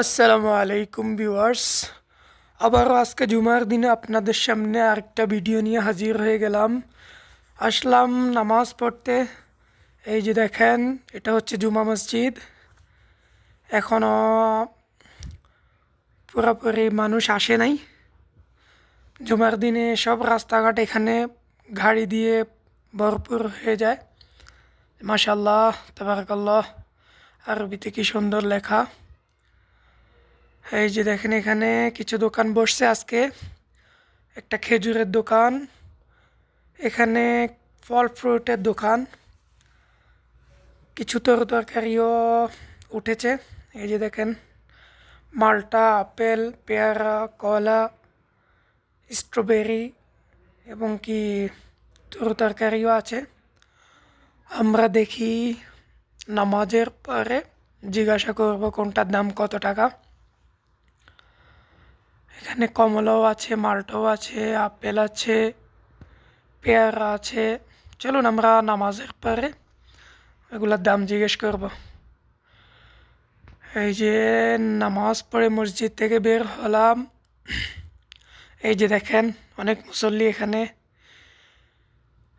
আসসালামু আলাইকুম ভিউয়ার্স। আবারও আজকে জুমার দিনে, আপনাদের সামনে আরেকটা ভিডিও নিয়ে হাজির হয়ে গেলাম। আসলাম নামাজ পড়তে। এই যে দেখেন, এটা হচ্ছে জুমা মসজিদ। এখনও পুরোপুরি মানুষ আসে নাই। জুমার দিনে সব রাস্তাঘাট এখানে গাড়ি দিয়ে ভরপুর হয়ে যায়। মাশাল্লাহ তাবারাকাল্লাহ। আরবিতে কি সুন্দর লেখা। এই যে দেখেন এখানে কিছু দোকান বসছে আজকে। একটা খেজুরের দোকান, এখানে ফল ফ্রুটের দোকান, কিছু তর তরকারিও উঠেছে। এই যে দেখেন, মালটা, আপেল, পেয়ারা, কলা, স্ট্রবেরি এবং কি তর তরকারিও আছে। আমরা দেখি নামাজের পরে জিজ্ঞাসা করব কোনটার দাম কত টাকা। এখানে কমলাও আছে, মালটাও আছে, আপেল আছে, পেয়ারা আছে। চলুন আমরা নামাজের পরে এগুলোর দাম জিজ্ঞেস করব। এই যে নামাজ পড়ে মসজিদ থেকে বের হলাম। এই যে দেখেন, অনেক মুসল্লি এখানে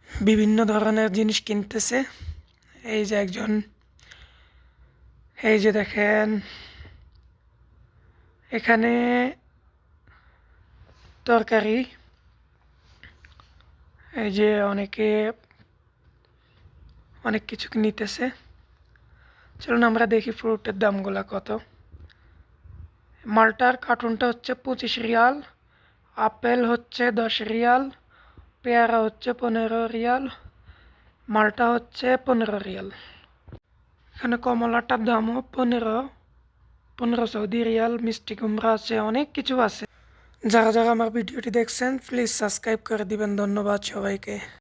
বিভিন্ন ধরনের জিনিস কিনতেছে। এই যে একজন, এই যে দেখেন, এখানে তরকারি। এই যে অনেকে অনেক কিছু নিতেছে। চলুন আমরা দেখি ফ্রুটের দামগুলো কত। মালটার কার্টুনটা হচ্ছে পঁচিশ রিয়াল, আপেল হচ্ছে দশ রিয়াল, পেয়ারা হচ্ছে পনেরো রিয়াল, মালটা হচ্ছে পনেরো রিয়াল। এখানে কমলাটার দামও পনেরো পনেরো সৌদি রিয়াল, মিষ্টি কুমড়া আছে, অনেক কিছু আছে। যারা যারা আমার ভিডিওটি দেখছেন প্লিজ সাবস্ক্রাইব করে দিবেন। ধন্যবাদ সবাইকে।